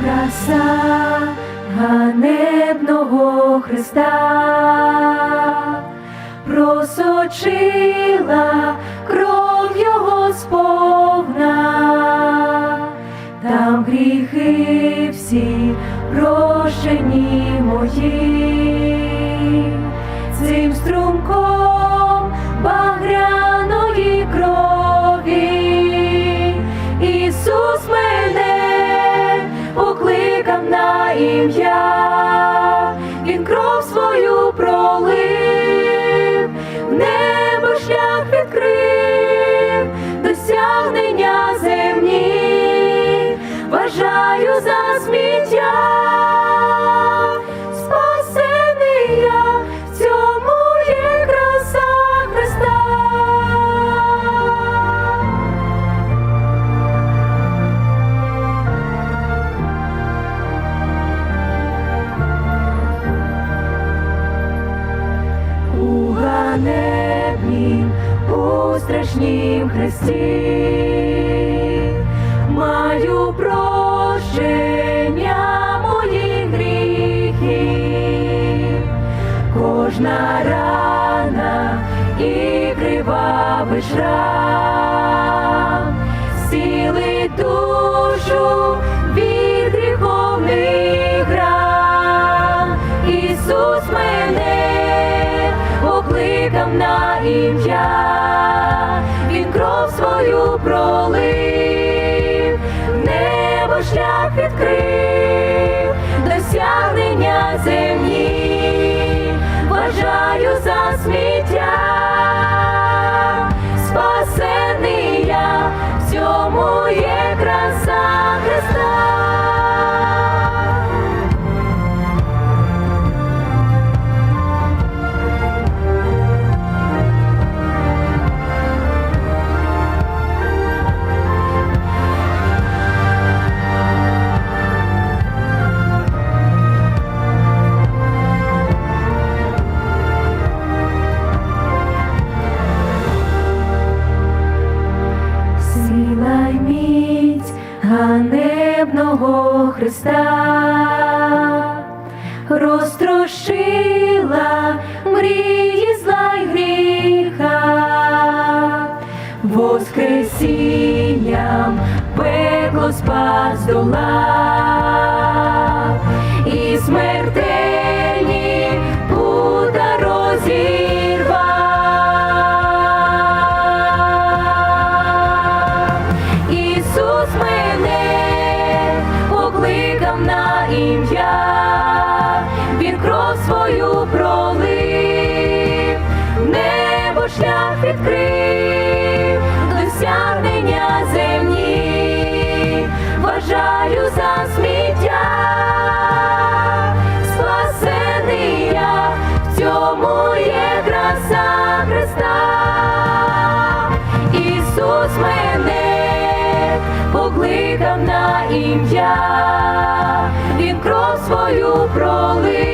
краса ганебного Христа. Просочила кров його сповна, там гріхи всі прощені мої, цим струмком ім'я, страшнім хресті, маю прощення моїх гріхів, кожна рана і кривавий шрам, вважаю ганебного Христа. Розтрошила мрії зла й гріха, Воскресінням пекло спас дола і смертельні відкрив, досягнення земні, вважаю за сміття, спасений я, в цьому є краса Христа. Ісус мене покликав на ім'я, Він кров свою пролив,